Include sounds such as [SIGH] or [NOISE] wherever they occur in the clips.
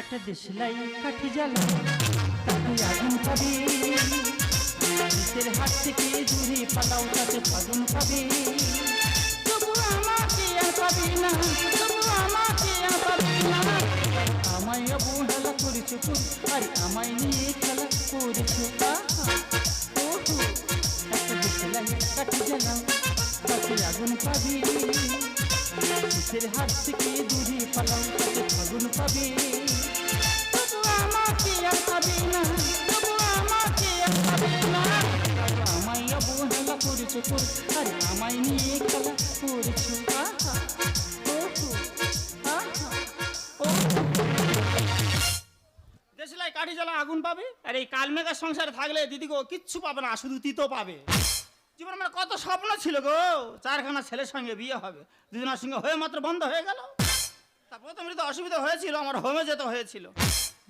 একটা দেশলাই কাঠি জ্বালা তাতে আগুন পাবে শীতের হাত থেকে দূরে পালাও তাতে ফাগুন পাবে তবু আমাকে আর পাবি না, তবু আমাকে আর পাবি না। আমায় অবহেলা করেছ তো আরে আমায় নিয়ে খেলা করেছ একটা দেশলাই কাঠি জ্বালাও তাতে আগুন পাবে শীতের হাত দূরে ফাগুন পাবে। আর আমায় নিয়ে খেলা দেশলাই কাঠি জ্বালা আগুন পাবে? আর এই কালমেঘার সংসারে থাকলে দিদি গো কিচ্ছু পাবে না, শুধু তিতো পাবে। জীবন আমার কত স্বপ্ন ছিল গো। চারখানা ছেলের সঙ্গে বিয়ে হবে দুজনের সঙ্গে হয়ে মাত্র বন্ধ হয়ে গেল। তা প্রথমে তো অসুবিধা হয়েছিল আমার হোমে যেতে হয়েছিল।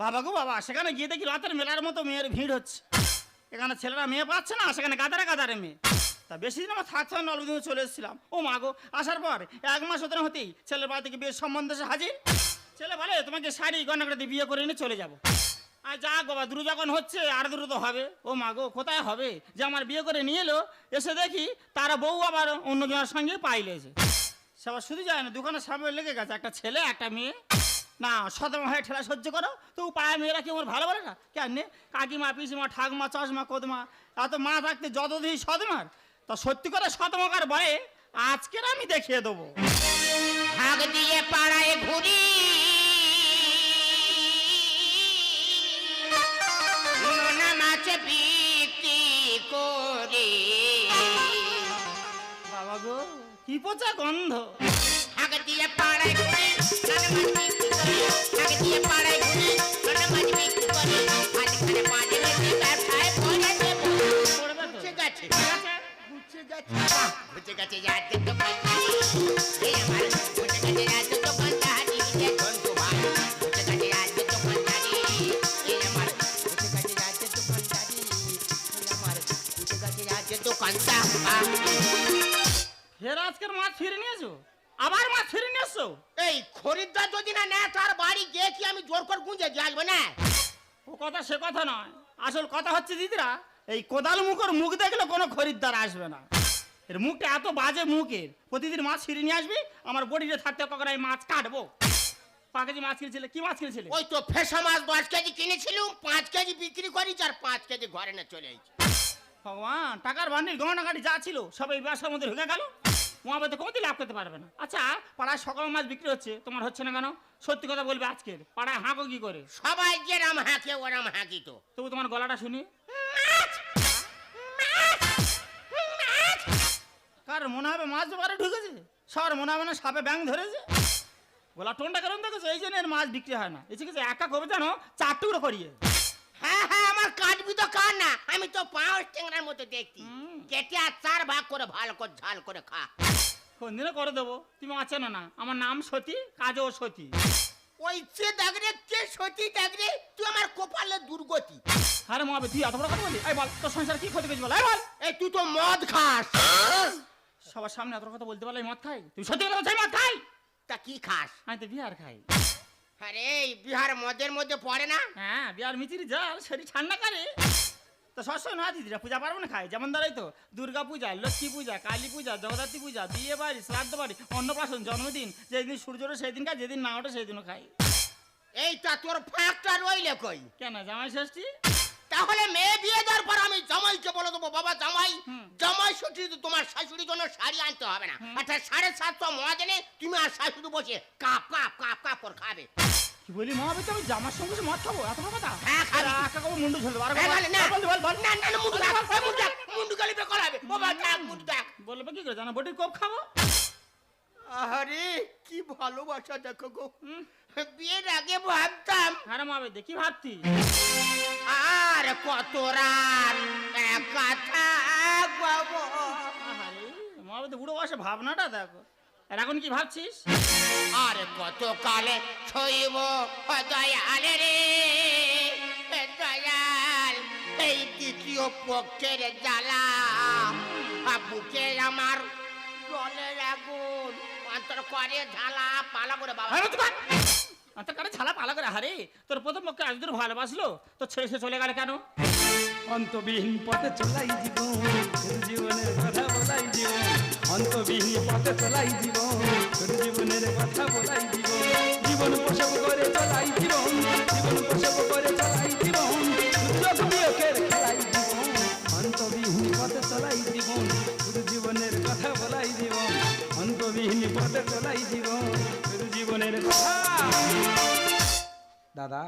বাবা গো বাবা সেখানে গিয়ে দেখি রাতের মেলার মতো মেয়ের ভিড় হচ্ছে। এখানে ছেলেরা মেয়ে পাচ্ছে না সেখানে গাদারে গাদারে মেয়ে। তা বেশি দিন আমার থাকতে না, অল্প চলে এসেছিলাম। ও মা গো আসার পর এক মাস না হতেই ছেলের বাড়ি থেকে বিয়ের সম্বন্ধে হাজির। ছেলে বলে তোমাকে শাড়ি দিয়ে বিয়ে করে এনে চলে যাব। আর যা বাবা দ্রুত যখন হচ্ছে, আর দ্রুত হবে। ও মা গো, কোথায় হবে? যে আমার বিয়ে করে নিয়ে এলো, এসে দেখি তারা বউ আবার অন্যজনের সঙ্গে পাইলেছে সে শুধু যায় না, দোকানের সামনে লেগে গেছে, একটা ছেলে, একটা মেয়ে। না, সদমা হয়ে ঠেলা সহ্য করো, তো পাড়ায় মেয়েরা কি আমার ভালো বলে না? কেন কাকিমা, পিসিমা, ঠাকমা, চশমা, কদমা এত মা থাকতে যত দিই সদমার, তা সত্যি করে সদমাকার ভয়ে আজকের আমি দেখিয়ে দেবো। ভাগ দিয়ে পাড়ায় ঘুরি। কি পচা গন্ধ। ভাগ দিয়ে পাড়ায় ঘুরি ভাগ দিয়ে পাড়ায় ঘুরি নোনা মাছ বিক্রি করে? আজকালে মাঝে মাঝে এসছো এই খরিদ্দার যদি না নেয় তার বাড়ি গিয়ে কি আমি জোর করে গুঁজে দিয়ে আসব না? ও কথা সে কথা নয়। আসল কথা হচ্ছে দিদিরা এই কোদাল মুখের মুখ দেখলে কোনো খরিদ্দার আসবে না। এর মুখটা এত বাজে মুখের। প্রতিদিন মাছ ফিরে নিয়ে আসবি আমার বডিতে থাকতে কখন আমি মাছ কাটবো। পাঁচ কেজি মাছ কিনেছিলে? কি মাছ কিনেছিলে? ওই তো ফেসা মাছ দশ কেজি কিনেছিলুম পাঁচ কেজি বিক্রি করিস আর পাঁচ কেজি ঘরে না চলে এসেছি ভগবান টাকার বান্ডিল গাড়ি যা ছিল সব এই ব্যবসার মধ্যে ঢুকে গেল। মহাবাদে কোনোদিন লাভ করতে পারবে না। আচ্ছা পাড়ায় সকাল মাছ বিক্রি হচ্ছে তোমার হচ্ছে না কেন? সত্যি কথা বলবে আজকের। পাড়ায় হাঁকো কি করে? সবাই যে রাম হাঁকে ওরাম হাঁকি তো। তবু তোমার গলাটা শুনি। কার মনে হবে মাছ দোকানে ঢুকেছে? সবার মনে হবে না সাপে ব্যাং ধরেছে। গলা টোনটা কেরম দেখেছ? এই জন্য এর মাছ বিক্রি হয় না। এসে কিছু একা কবে জানো চার টুকরো করিয়ে। হ্যাঁ হ্যাঁ আমার কাটবি তো কার না? আমি তো পাঁচ টেংরার মতো দেখছি। হুম। কেটে আর চার ভাগ করে ভালো করে ঝাল করে খা। কোন দিনে করে দেবো। তুমি আছে না না? আমার নাম সতী কাজও সতী। ওই সে দেখ রে কে সতী দেখ রে তুই আমার কপালে দুর্গতি। আরে মহাবে তুই এত বড় কথা বলি এই বল তোর সংসার কি ক্ষতি করেছি বল? এই বল। এই তুই তো মদ খাস। সবার সামনে এত কথা বলতে পারলে মদ খাই? তুই সত্যি কথা মদ খাই? তা কি খাস? আমি তো বিহার খাই। আরে বিহার মদের মধ্যে পড়ে না? হ্যাঁ বিহার মিচির জল শরীর ঠান্ডা করে। তো সবসময় না দিদিরা পূজা পার্বণ খায় যেমন ধরাই তো দুর্গা পূজা লক্ষ্মী পূজা কালী পূজা জগদ্ধাত্রী পূজা বিয়ে বাড়ি শ্রাদ্ধ বাড়ি অন্নপ্রাশন জন্মদিন যেদিন সূর্য ওঠে সেই দিন খায় যেদিন না ওঠে সেই দিনও খাই। এইটা তোর ফাঁকটা রইলে কই? কেন জামাই ষষ্ঠী? তাহলে মেয়ে বিয়ে দেওয়ার পর আমি জামাইকে বলে দেবো বাবা জামাই। জামাই ছুটি তোমার শাশুড়ির জন্য শাড়ি আনতে হবে না। আচ্ছা সাড়ে সাতশো মদ এনে তুমি আর শাশুড়ি বসে কাপ কাপ কাপ কাপ করে খাবে। কি বলি মহাবীর আমি জামার সঙ্গে মদ খাব? এত বড় কথা? হ্যাঁ, খাবি। আরে, আকা কবে মুন্ডু ঝুলবে। আরে এই বলে না। বল বল বল। না না না, মুন্ডু দেখ, মুন্ডু দেখ, মুন্ডু গালি বেকল হবে বাবা মুন্ডু বলবে কি করে? জানা বটির কোপ খাব? আরে কি ভালোবাসা দেখো গো। বিয়ের আগে ভাবতাম। আরে মহাবীর দেখি ভাবতি আর কত রাত একা থাকব। আরে মহাবীর তো বুড়ো বয়সে ভাবনাটা দেখো। আর এখন কি ভাবছিস? আর কত কালে ছইব দয়াল রে। দয়াল এই দ্বিতীয় পক্ষের জ্বালা। বুকে আমার জলের আগুন। অন্তর করে ঝালা পালা করে বাবা। অন্তর কারে ছালা পালা করে। হারে তোর প্রথম পক্ষে আজ দূর ভালোবাসলো? তো ছেড়ে সে চলে গেল কেন? অন্তবিহীন পথে চলাই জীবন জীবনের কথা বলাই জীবন। অন্তবিহীন পথে চলাই তোর জীবনের কথা বলাই জীবন জীবন প্রসব করে চলাই জীবন জীবন প্রসব করে চলাই জীবন অন্তবিহীন পথে চলাই তোর জীবনের কথা বলাই জীবন অন্তবিহীন পথে চলাই তোর জীবনের কথা। দাদা,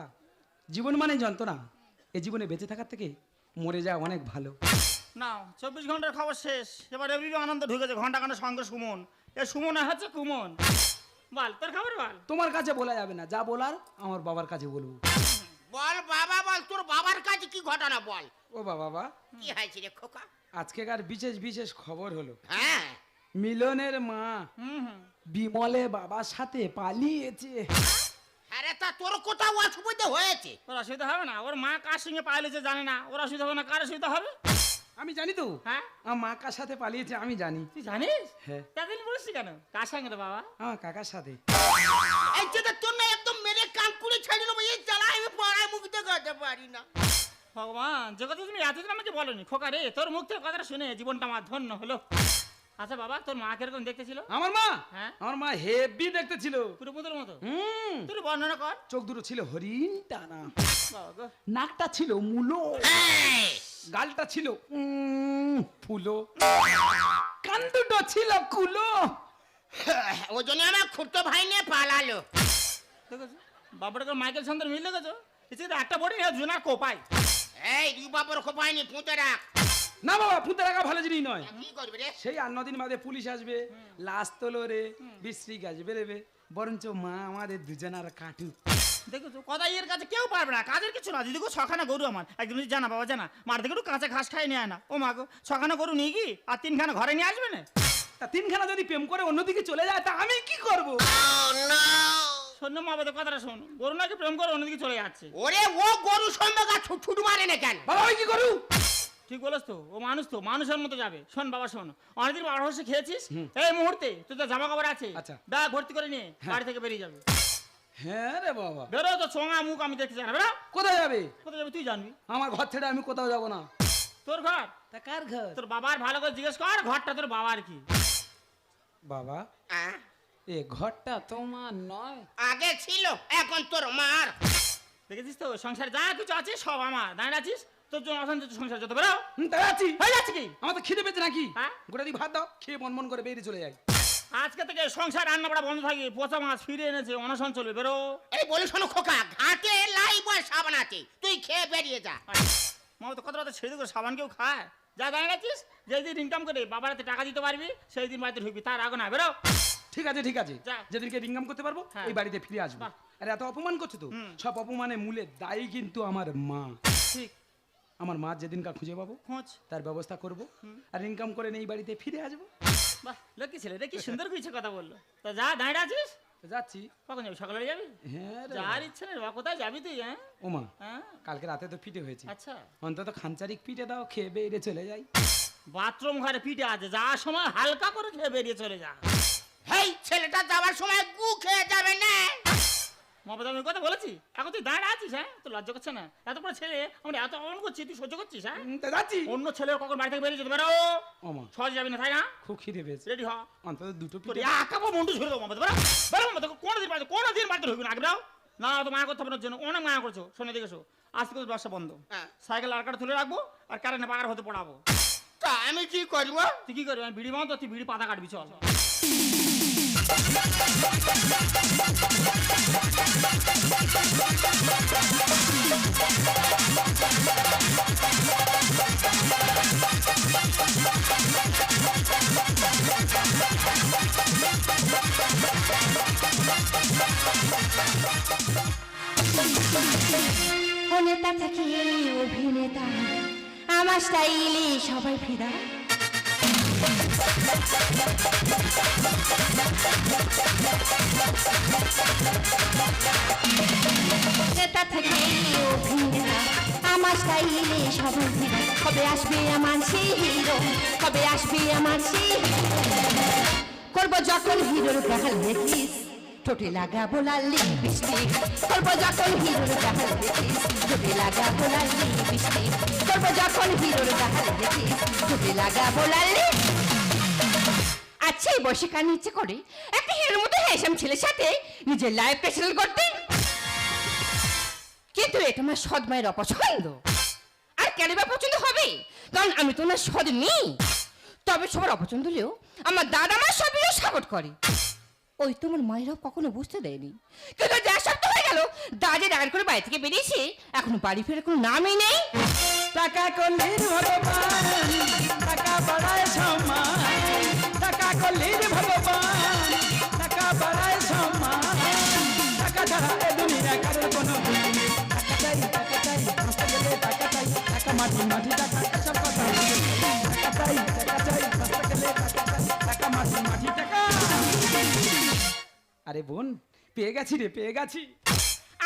জীবন মানে যন্ত্রণা। এ জীবনে বেঁচে থাকার থেকে মরে যাওয়া অনেক ভালো। না চব্বিশ ঘণ্টার খবর শেষ। এবার এবিবি আনন্দ ঢুকেছে ঘণ্টা ঘণ্টা সঙ্গে সুমন। এ সুমন হচ্ছে কুমন। বল তোর খবর বল। তোমার কাছে বলা যাবে না যা বলার আমার বাবার কাছে বলব। বল বাবা বল তোর বাবার কাছে কি ঘটনা বল? ও বাবা। বা কি হয়েছে রে খোকা? আজকেকার বিশেষ বিশেষ খবর হলো হ্যাঁ। মিলনের মা হুম হুম। বিমলে বাবার সাথে পালিয়েছে। আরে তা তোর কোথাও অসুবিধা হয়েছে? ওর অসুবিধা হবে না ওর মা কার সঙ্গে পাইলেছে জানে না ওর অসুবিধা হবে না কার অসুবিধা হবে? আমি জানি তো। হ্যাঁ? আমার মা কার সাথে পালিয়েছে আমি জানি। তুই জানিস? হ্যাঁ। তাদের বলছি কেন? কার সঙ্গে রে বাবা? আমার কাকার সাথে। এই যে তোর না একদম মেরে কান কুড়ি ছেড়ে দেবো এই জ্বালা আমি পড়ায় মুখ দেখাতে পারি না। ভগবান যে কথা তুমি এতদিন আমাকে বলনি খোকা রে তোর মুখ থেকে কথাটা শুনে জীবনটা আমার ধন্য হলো। আচ্ছা বাবা তোর মা কীরকম দেখতে ছিল আমার মা? হ্যাঁ? আমার মা হেভি দেখতে ছিল পুরো পুতুর মতো? হুম। তুই বর্ণনা কর। চোখ দুটো ছিল হরিণ টানা। নাকটা ছিল মুলো। গালটা ছিল। উম, ফুলো। কান দুটো ছিল কুলো। ও জন্য আমার খুঁড়তো ভাই নিয়ে পালালো। দেখেছ? বাবাটাকে মাইকেল সন্দের মিল দেখেছ? এসে একটা বডি না জোনার কোপাই এই দুই বাবার খোপায়নি পুঁতে রাখ। না বাবা ফুটে রাখা ভালো জিনিস নয়। কি করবি রে? সেই আর নদিন বাদে পুলিশ আসবে লাশ তোলো রে বিশ্রী গাছ বেরোবে। বরঞ্চ মা আমাদের দুজনার কাটু দেখেছ? কথা এর কাছে কেউ পারবে না কাজের কিছু না। দিদি গো ছখানা গরু আমার একদম জানা বাবা জানা মার একটু কাঁচা ঘাস খাই নিয়ে না। ও মা গো ছখানা গরু নিয়ে কি? আর তিনখানা ঘরে নিয়ে আসবে না? তা তিনখানা যদি প্রেম করে অন্যদিকে চলে যায় তা আমি কি করব? শোন মা বাবা কথাটা শোন। গরু নাকি প্রেম করে অন্যদিকে চলে যাচ্ছে? ওরে ও গরু ছুট মারে না কেন? বাবা কি করু ঠিক বলেছ তো ও মানুষ তো মানুষের মতো যাবে। শোন বাবা শোন। অনেকদিন বারো খেয়েছিস এই মুহূর্তে তুই তো জামা কাপড় আছে আচ্ছা। ব্যাগ ভর্তি করে নিয়ে বাড়ি থেকে বেরিয়ে যাবে। হ্যাঁ রে বাবা। বেরো তো চোঙা মুখ আমি দেখতে চাই না বেরো। কোথায় যাবে? কোথায় যাবে তুই জানবি? আমার ঘর ছেড়ে আমি কোথাও যাব না। তোর ঘর? তা কার ঘর? তোর বাবার ভালো করে জিজ্ঞেস কর ঘরটা তোর বাবার কি? বাবা এ ঘরটা তোমার নয়। আগে ছিল এখন তোর মার। দেখেছিস তো সংসার যা কিছু আছে সব আমার। দাঁড়িয়ে আছিস? তোর জন্য অশান্তি সংসার যত বেরো। হয়ে যাচ্ছে কি? আমার তো খিদে পেয়েছে নাকি? হ্যাঁ? গোটা দিয়ে ভাত দাও খেয়ে মন মন করে বেরিয়ে চলে যাই। আজকে থেকে সংসার রান্না বাড়া বন্ধ থাকবে পচা মাছ ফিরে এনেছে অনশন চলবে বেরো। এই বলি শোনো খোকা ঘাটে লাই বয় সাবান আছে তুই খেয়ে বেরিয়ে যা। মা তো কত রাতে ছেড়ে করে সাবান কেউ খায়? যা দাঁড়িয়ে আছিস যেদিন ইনকাম করে বাবার হাতে টাকা দিতে পারবি সেই দিন বাড়িতে ঢুকবি তার আগে না বেরো। ঠিক আছে ঠিক আছে যা। যেদিনকে ইনকাম করতে পারব হ্যাঁ। এই বাড়িতে ফিরে আসব। আর এত অপমান করছ তো? সব অপমানে মূলে দায়ী কিন্তু আমার মা। ঠিক। আমার মা যেদিনকার খুঁজে পাবো খোঁজ। তার ব্যবস্থা করব। আর ইনকাম করে নিয়ে এই বাড়িতে ফিরে আসব। বাহ লক্ষ্মী ছেলে রে কি সুন্দর কিছু কথা বলল? তা যা দাঁড়িয়ে আছিস? যাচ্ছি। কখন যাবি? সকালে যাবি? হ্যাঁ যার ইচ্ছে নেই বা কোথায় যাবি তুই হ্যাঁ? ওমা হ্যাঁ? কালকে রাতে তো পিঠে হয়েছে। আচ্ছা। অন্তত খানচারিক পিঠে দাও খেয়ে বেরিয়ে চলে যাই। বাথরুম ঘরে পিঠে আছে যাওয়ার সময় হালকা করে খেয়ে বেরিয়ে চলে যা। হেই ছেলেটা যাওয়ার সময় গু খেয়ে যাবে না। মমতা আমি কথা বলেছি? এখন তুই দাঁড়া আছিস হ্যাঁ? তো লজ্জা করছে না। এত বড় ছেলে আমরা এত অপমান করছি তুই সহ্য করছিস হ্যাঁ? যাচ্ছি। অন্য ছেলে কখন বাড়ি থেকে বেরিয়ে যেতে পারো ওমা সহজ যাবি না তাই না? খুব খিদে পেয়েছে। রেডি হ। অন্তত দুটো পিঠে একাবো মন্টু ছেড়ে দেবো মমতা বেরো। বেরো মমতা কোনো দিন বাড়িতে কোনো দিন বাড়িতে ঢুকবি না আগে বেরো। না তো মায়া করতে ওর জন্য অনেক মায়া করছ শোনে দেখেছ আজকে তো ব্যবসা বন্ধ। হ্যাঁ। সাইকেল আর কাটা তুলে রাখব আর কারেন্টে পাকার হতে পড়াবো। তা আমি কি করব? তুই কি করবি? আমি বিড়ি বাঁধো তুই বিড়ি পাতা কাটবি চল। অনেতা থেকে অভিনেতা। আমার স্টাইলে সবাই ফিদা নেতা থেকে অভিনেতা আমার স্টাইলে সবাই কবে আসবে আমার সেই হিরো? কবে আসবে আমার সেই করব যখন হিরোর গাল দেখিস ঠোঁটে লাগাবো লাল লিপস্টিক করব যখন হিরোর গাল দেখিস ঠোঁটে লাগাবো লাল লিপস্টিক করব যখন হিরোর গাল দেখিস ঠোঁটে লাগাবো লাল আচ্ছা এই বসে কান ইচ্ছে করে? একটা হিরোর মতো হ্যাসম ছেলের সাথে নিজের লাইফটা সেটেল করতে। কিন্তু এটা আমার সৎ মায়ের অপছন্দ। আর কেন বা পছন্দ হবে? কারণ আমি তো না সৎ নেই তবে সবার অপছন্দ হলেও আমার দাদা মা সবই সাপোর্ট করে। ওই তোমার মায়েরাও কখনো বুঝতে দেয়নি। কিন্তু যা সপ্তাহ হয়ে গেল, দাদা ডাকাত করে বাড়ি থেকে বেরিয়েছে, এখনও বাড়ি ফেরার কোনো নামই নেই। টাকা ভগবান টাকা বাড়ায় সম্মান কলির ভগবান টাকা বাড়ায় সম্মান। টাকা ছাড়া এ দুনিয়া কারোর কোনো টাকা চাই টাকা চাই বাঁচতে গেলে টাকা চাই টাকা মাটি মাটি টাকা এসব কথা টাকা চাই। টাকা চাই বাঁচতে গেলে টাকা চাই টাকা মাটি মাটি টাকা। আরে বোন পেয়ে গেছি রে পেয়ে গেছি।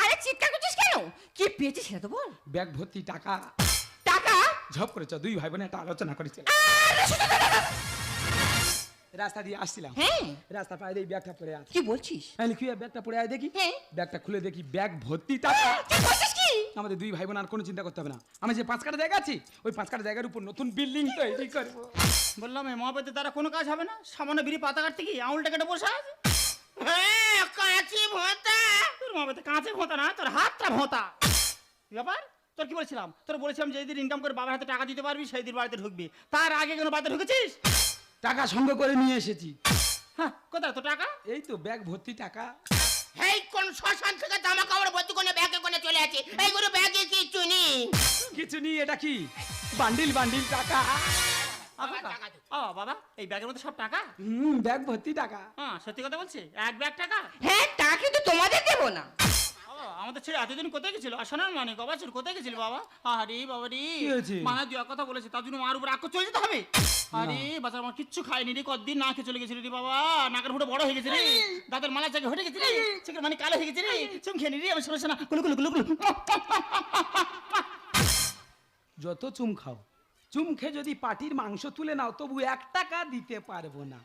আরে চিৎকার করছিস কেন? কি পেয়েছিস সেটা তো বল। ব্যাগ ভর্তি টাকা। টাকা? ঝপ করেছ দুই ভাই বোনে একটা আলোচনা করেছিল। রাস্তা দিয়ে আসছিলাম। হ্যাঁ। রাস্তা পায়ে দিয়ে ব্যাগটা পড়ে আছে। কি বলছিস? আমি কি ব্যাগটা পড়ে আছে দেখি? হ্যাঁ। ব্যাগটা খুলে দেখি ব্যাগ ভর্তি টাকা কি বলছিস কি? আমাদের দুই ভাই বোন আর কোনো চিন্তা করতে হবে না। আমি যে পাঁচ কাটা জায়গা আছি ওই পাঁচ কাটা জায়গার উপর নতুন বিল্ডিং তৈরি করব। বললাম এই মহাপতির দ্বারা কোনো কাজ হবে না? সামান্য বিড়ি পাতা কাটতে কি আঙুলটা কেটে বসে আছে। হ্যাঁ কাঁচি ভোঁতা। তোর মহাপতি কাঁচে ভোঁতা না তোর হাতটা ভোঁতা। ব্যাপার? তোর কি বলছিলাম? তোর বলেছিলাম যেই দিন ইনকাম করে বাবার হাতে টাকা দিতে পারবি সেই দিন বাড়িতে ঢুকবি। তার আগে কোনো বাড়িতে ঢুকেছিস? টাকা সঙ্গে করে নিয়ে এসেছি। হ্যাঁ কোথায় তো টাকা? এই তো ব্যাগ ভর্তি টাকা। এই কোন শ্মশান থেকে জামা কাপড় ভর্তি করে ব্যাগে করে চলে আছে এইগুলো ব্যাগে কিচ্ছু নেই। কিছু নিয়ে এটা কি? বান্ডিল বান্ডিল টাকা। ও বাবা এই ব্যাগের মধ্যে সব টাকা? হুম ব্যাগ ভর্তি টাকা। হ্যাঁ সত্যি কথা বলছি এক ব্যাগ টাকা? হ্যাঁ টাকা কিন্তু তোমাদের দেবো না। আমাদের ছেলে এতদিন কোথায় গেছিল? আসনার মানে গবাচুর কোথায় গেছিল বাবা? আরে বাবা রে কি হয়েছে? মানে দু কথা বলেছে তার জন্য মার উপর আক্ষ চলে যেতে হবে। আরে বাচ্চা আমার কিচ্ছু খায়নি রে কতদিন না খেয়ে চলে গেছিল রে বাবা? নাকের ফুটো বড় হয়ে গেছে রে দাঁতের মালা জায়গায় হয়ে গেছে রে চিকেন মানে কালো হয়ে গেছে রে চুম খেয়ে নি রে আমি শুনেছি না গুলু গুলু গুলু গুলু যত চুম খাও চুম খেয়ে যদি পাটির মাংস তুলে নাও তবু এক টাকা দিতে পারব না।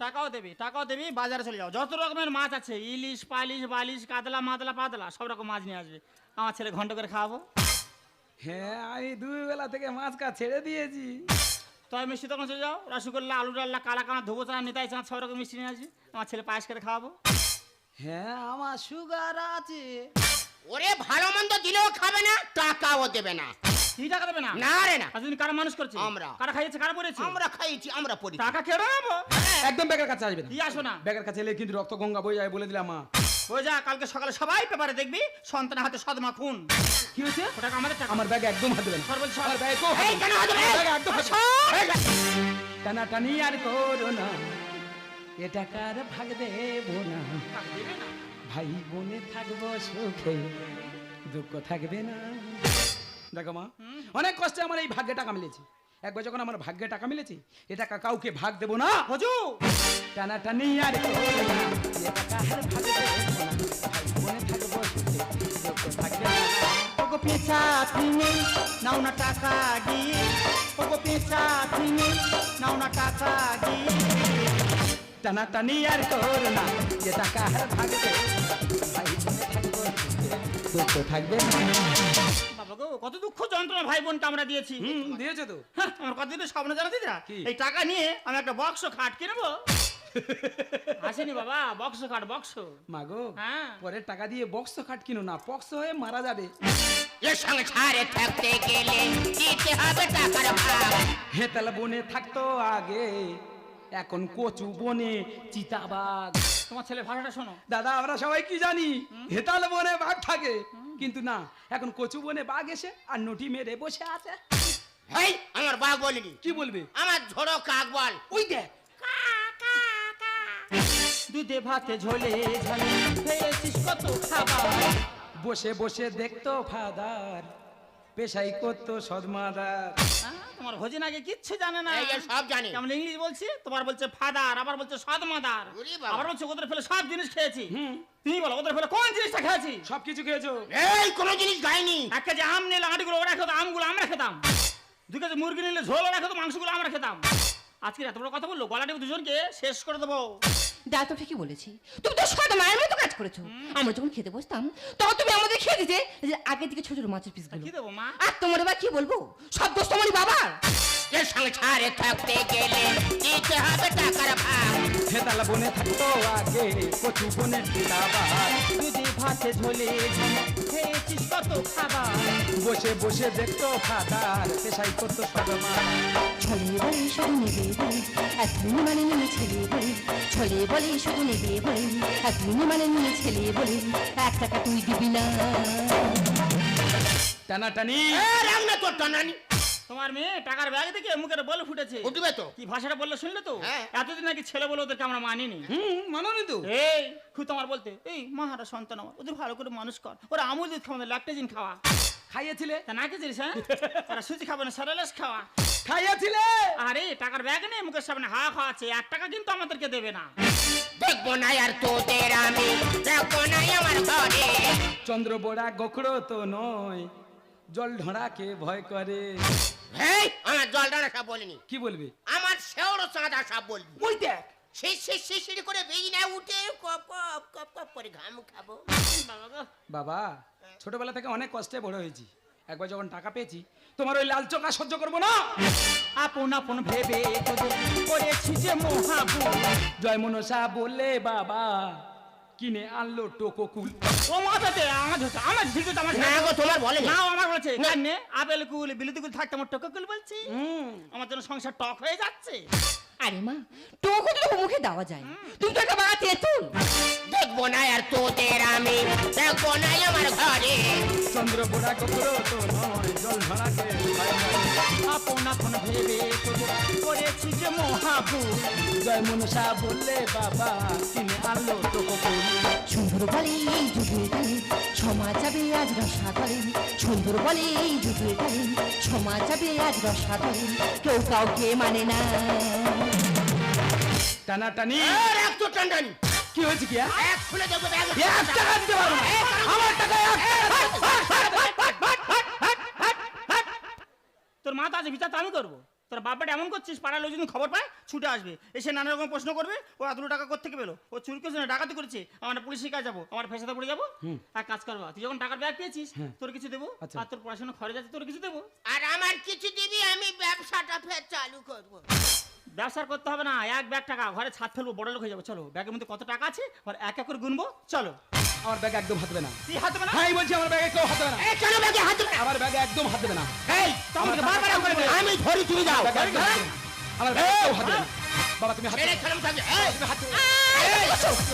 টাকাও দেবে টাকাও দেবে বাজারে চলে যাও। যত রকমের মাছ আছে ইলিশ পালিশ বালিশ কাতলা মাতলা পাতলা সব রকম মাছ নিয়ে আসবে। আমার ছেলে ঘন্ট করে খাওয়াবো। হ্যাঁ আমি দুই বেলা থেকে মাছ কা ছেড়ে দিয়েছি। তবে মিষ্টি তখন চলে যাও রসগোল্লা আলু ডাল্লা কালা কানা ধোবো চানা নিতাই চাঁদ সব রকম মিষ্টি নিয়ে আসবে। আমার ছেলে পায়েস করে খাওয়াবো। হ্যাঁ আমার সুগার আছে। ওরে ভালো মন্দ দিলেও খাবে না টাকাও দেবে না। কি টাকা দেবে না? না রে না। আজ দিন কারা মানুষ করছে? আমরা। কারা খাইয়েছে কারা পড়েছে? আমরা খাইছি আমরা পড়ি টাকা কেড়ে নেব একদম ব্যাগের কাছে আসবে না। দিয়ে আসো না? ব্যাগের কাছে এলে কিন্তু রক্ত গঙ্গা বয়ে যায় বলে দিলাম মা। ওই যা কালকে সকালে সবাই পেপারে দেখবি সন্তানের হাতে সদমা খুন। কি হয়েছে? ওটা আমাদের টাকা। আমার ব্যাগ একদম হাতে দেবেন সর বলছি, সর। আমার ব্যাগ কেউ এই কেন হাতে দেবে না। দেবে? ব্যাগ একদম হাতে টানা টানি আর করো না। এ টাকার ভাগ দেবো না। দেবে না। ভাই বোনে থাকব সুখে দুঃখ থাকবে না। দেখো মা অনেক কষ্টে আমার এই ভাগ্যে টাকা মিলেছে। একবার যখন আমার ভাগ্যে টাকা মিলেছে এ টাকা কাউকে ভাগ দেবো না। হজু টানা টানি আর ওগো পেঁচা নাও না টাকা দিয়ে। ওগো পেঁচা নাও না টাকা দিয়ে। টানা টানি আর করো না। যে টাকা আর থাকব দুঃখ থাকবে বাবা গো কত দুঃখ যন্ত্রণা ভাই বোনকে আমরা দিয়েছি। হুম দিয়েছ তো। হ্যাঁ, আমার স্বপ্ন জানা দিদা এই টাকা নিয়ে আমি একটা বক্স খাট কিনবো আসেনি বাবা বক্স খাট বক্স। মাগো হ্যাঁ। পরের টাকা দিয়ে বক্স খাট কিনো না বক্স হয়ে মারা যাবে। এ সংসারে থাকতে গেলে দিতে হবে টাকার ভাগ হেতাল বনে থাকতো আগে এখন কচু বনে চিতাবাঘ। তোমার ছেলে ভাষাটা শোনো। দাদা আমরা সবাই কি জানি? হেতাল বনে বাঘ থাকে। কিন্তু না এখন কচু বনে বাঘ এসে আর নটি মেরে বসে আছে। হেই আমার বাঘ বলিনি। কি বলবে? আমার ঝোড়ো কাক বল। ওই দেখ। দুধে ভাতে ঝোলে ঝালে পেয়েছিস কত খাবার? বসে বসে দেখতো ফাদার পেশাই করতো সদমাদার। তোমার ভোজন আগে কিচ্ছু জানে না। এই যে সব জানি। কেমন ইংলিশ বলছি? তোমার বলছে ফাদার আবার বলছে সদ মাদার ওরে বাবা। আবার বলছে ওদের ফেলে সব জিনিস খেয়েছি। তুমি বলো ওদের ফেলে কোন জিনিসটা খেয়েছি? সব কিছু খেয়েছো। এই কোনো জিনিস গাইনি এক কেজি আম নিলে আটিগুলো ওরা খেতো আমগুলো আমরা খেতাম। দু কেজি মুরগি নিলে ঝোল ওরা খেতো মাংসগুলো আমরা খেতাম। আজকে এত বড় কথা বলল গলাটা দুজনকে শেষ করে দেবো। দা তো ঠিকই বলেছি? তুমি তো সদ মায়ের মতো কাজ করেছ। আমরা যখন খেতে বসতাম তখন তুমি আমাদের খেয়ে দিতে যে আগে দিকে ছোট ছোট মাছের পিসগুলো কি দেবো মা? আর তোমার বা কি বলব? সব দোষ তোমারই বাবা সংসারে থাকতে গেলে দিতে হবে টাকার ভাগ হেতালা বনে থাকতো আগে কচু বনের দিদাবার দুধে ভাতে ঝোলে খেয়েছিস কত খাবার। বসে বসে দেখতো ফাদার পেশাই করতো সদমা ছলে বলে শুধু নেবে বলে এতদিন মানে নিয়ে ছেলে বলে ছলে বলে শুধু নেবে বলে এতদিন মানে নিয়ে ছেলে বলে এক টাকা তুই দিবি না। টানাটানি। এ, রাখ না তোর টানানি তোমার মেয়ে টাকার ব্যাগ থেকে মুখের বল ফুটেছে। উঠবে তো। কি ভাষাটা বললে শুনলে তো? হ্যাঁ। এতদিন নাকি ছেলে বলে ওদেরকে আমরা মানিনি। হুম মাননি তো। এই খুব তোমার বলতে এই মাহারা সন্তান আমার ওদের ভালো করে মানুষ কর। ওরা আমুল দুধ খাওয়া ল্যাকটেজিন খাওয়া। খাইয়েছিলে? তা না খেয়েছিস হ্যাঁ? [LAUGHS] ওরা সুজি খাবে না স্যারালাস খাওয়া। খাইয়েছিলে? আরে টাকার ব্যাগ নেই মুখের সামনে হাওয়া আছে এক টাকা কিন্তু আমাদেরকে দেবে না। দেখব না আর তোদের আমি দেখব না আমার ঘরে। চন্দ্র বোড়া গোখরো তো নয় জল ঢোড়াকে ভয় করে। হেই আমার জল ডানা সব বলিনি। কি বলবে? আমার শেওড়ো চাঁদা সব বলবি। ওই দেখ। সেই সেই শিশির করে উঠে কপ কপ কপ কপ করে ঘাম খাব। বাবা ছোটবেলা থেকে অনেক কষ্টে বড় হয়েছি। একবার যখন টাকা পেয়েছি তোমার ওই লাল চোখা সহ্য করব না। আপন আপন ভেবে করেছি যে মহাবু জয় মনসা বললে বাবা। কিনে আনলো টোকো কুল। ও মাথাতে আমার হচ্ছে আমার ঠিক তো আমার না গো তোমার বলে না আমার বলছে না। আপেল কুল বিলিতি কুল থাকতে আমার টোকো কুল বলছি। হুম। আমার জন্য সংসার টক হয়ে যাচ্ছে। আরে মা টোকো তো মুখে দেওয়া যায়। তুমি তো একটা বাড়া তেঁতুল। দেখব না আর তোদের আমি দেখব না আমার ঘরে। চন্দ্র বোড়া গোখরো তো নয় জল করে আপন আপন ভেবে করেছি যে মহাবু জয় মনসা বললে বাবা কিনে আনলো টোকো কুল সুন্দর বলে এই যুগের সমাজ যাবে আজ রসা ধরে সুন্দর বলে এই যুগের গানে সমাজ যাবে আজ রসা ধরে কেউ কাউকে মানে না টানাটানি আর এক তো টান্ডানি কি হয়েছে কি হ্যাঁ? এক খুলে দেবো এক টাকা দিতে পারব আমার টাকা এক তোর মা তো আছে বিচার তো আমি করব তোর বাবাটা এমন করছিস পাড়ার লোক যদি খবর পায় ছুটে আসবে। এসে নানা রকম প্রশ্ন করবে ও এতগুলো টাকা কোথেকে পেল? ও চুরি করেছে না ডাকাতি করেছে? আমরা পুলিশের কাছে যাব আমার ফেসাতে পড়ে যাব। এক কাজ করব তুই যখন টাকার ব্যাগ পেয়েছিস তোর কিছু দেবো আচ্ছা। আর তোর পড়াশোনা খরচ আছে তোর কিছু দেবো। আর আমার কিছু দিবি আমি ব্যবসাটা ফের চালু করব। ব্যবসা করতে হবে না এক ব্যাগ টাকা ঘরে ছাদ ফেলব বড় লোক হয়ে যাব চলো। ব্যাগের মধ্যে কত টাকা আছে আর এক এক করে গুনবো চলো। আমার ব্যাগে একদম হাত দেবে না। তুই হাতে না? হ্যাঁ বলছি আমার ব্যাগে কেউ হাত দেবে না। এই চলো ব্যাগে হাত ধরে আমার ব্যাগে একদম হাত দেবে না। এই তোমাকে বারবার করে বলে। আমি ধরি তুমি যাও। ব্যাগে দেবে না। আমার ব্যাগে কেউ হাত দেবে না। বাবা তুমি হাত ছেড়ে দেবে খেলাম থাকবে এই। তুমি হাত দেবে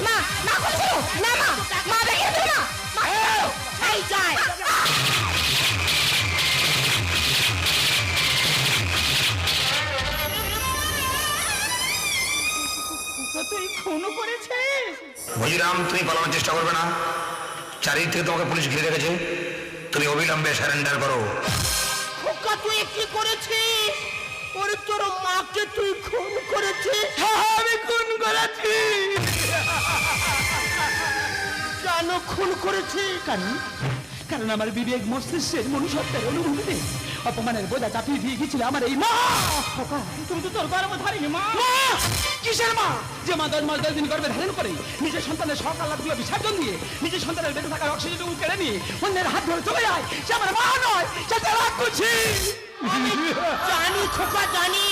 মা মা কথা শোনো না মা। মা দেখে না মা। এই। যায়। তুই খুনও করেছিস ভজিরাম তুমি পালানোর চেষ্টা করবে না। চারিদিক থেকে তোমাকে পুলিশ ঘিরে রেখেছে। তুমি অবিলম্বে স্যারেন্ডার করো। খোকা তুই কি করেছিস? ওরে তোর মাকে তুই খুন করেছিস? আমি খুন করেছি। কেন খুন করেছিস? কারণ কারণ আমার বিবেক মস্তিষ্কের মনুষ্যত্বের অনুভূতিতে অপমানের বোঝা চাপিয়ে দিয়ে গেছিল আমার এই মা! তুমি তো তোর গর্ব ধারিনি মা! কিসের মা? যে মা দশ মাস দশ দিন গর্ভে ধারণ করে নিজের সন্তানের সকাল লাভগুলো বিসর্জন দিয়ে নিজের সন্তানের বেঁচে থাকার অক্সিজেনটুকু কেড়ে নিয়ে অন্যের হাত ধরে চলে যায় সে আমার মা নয় সে রাগ করছি। জানি খোকা জানি।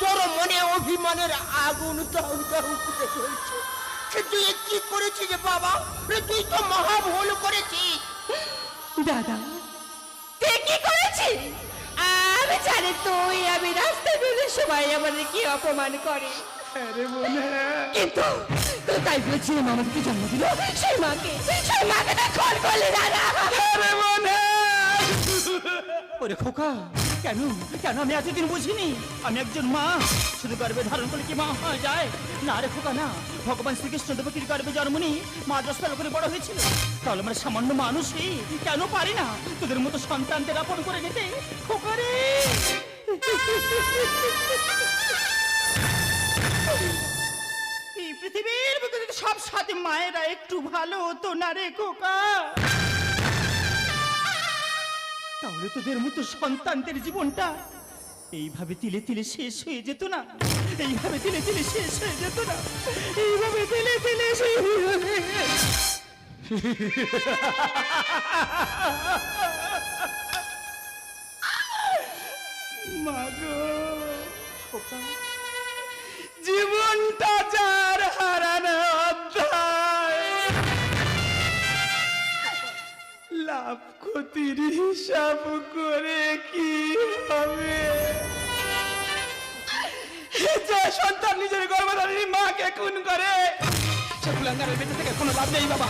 তোর মনে অভিমানের আগুন দাউ দাউ করে জ্বলছে কিন্তু এ কি করেছিস বাবা? তুই তো মহা ভুল করেছিস। দাদা আমি জানি তুই আমি রাস্তায় বেরোলে সবাই আমাদের কি অপমান করে। কিন্তু তুই তাই বলছিলাম আমাদেরকে জন্ম দিল সেই মাকে। সেই মাকে কল করলে করলি দাদা ওরে খোকা, কেন? কেন আমি এতদিন বুঝিনি? আমি একজন মা, শুধু গর্ভে ধারণ করে কি মা হওয়া যায়? না রে খোকা, না। ভগবান শ্রীকৃষ্ণ দেবকীর গর্ভে জন্ম নিয়ে মা দশ করে বড় হয়েছিল। তাহলে আমরা সামান্য মানুষই, কেন পারি না? তোদের মতো সন্তানদের আপন করে নিতে, খোকা রে! পৃথিবীর সব সাথে মায়েরা একটু ভালো হতো না রে খোকা। তাহলে তোদের মতো সন্তানদের জীবনটা এইভাবে তিলে তিলে শেষ হয়ে যেত না। এইভাবে তিলে তিলে শেষ হয়ে যেত না। এইভাবে তিলে তিলে শেষ হয়ে মাগো জীবনটা যার হারানো ক্ষতির হিসাব করে কি হবে? যে সন্তান নিজের গর্ভধারী মাকে খুন করে, সে বেঁচে থেকে কোনো লাভ নেই, বাবা।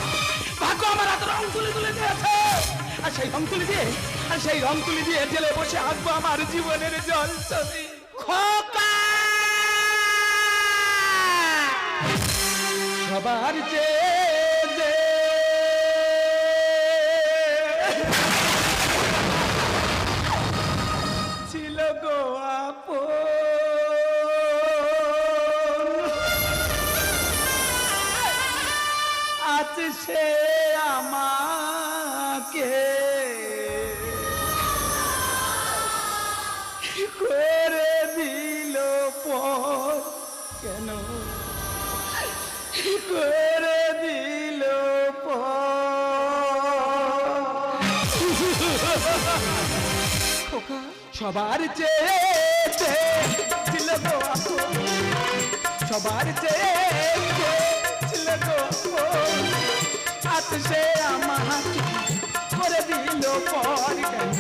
ভাগ্য আমার হাতে রং তুলে তুলে দিয়েছে। আর সেই রং তুলে দিয়ে, আর সেই রং তুলে দিয়ে জেলে বসে আঁকবো আমার জীবনের জল ছবি। খোকা! সবার চেয়ে আজ সে আমাকে। করে দিল পর কেন? করে দিল সবার চেয়ে ছিল সবার চেয়ে। আজ সে আমাকে করে দিল পর কেন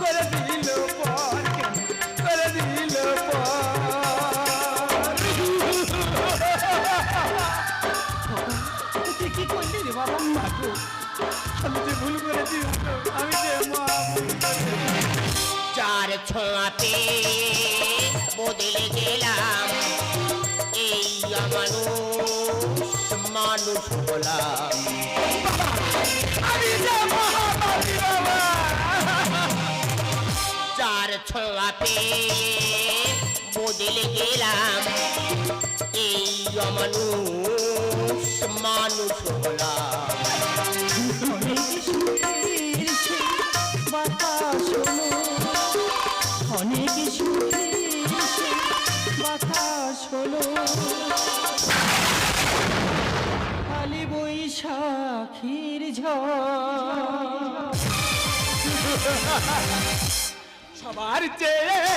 করে দিল পর কেন করে দিল পর কি করলি রে বাবা মাগো আমি যে ভুল করেছি আমি যে মা চার ছোঁয়াতে বদলে গেলাম। এই মানুষ মানুষ হলাম চার ছোঁয়াতে বদলে গেলাম এই মানুষ মানুষ হলাম অনেক সুখের বাতাস হলো অনেক সুখের সে বাতাস হলো কালী বৈশাখীর সবার চেয়ে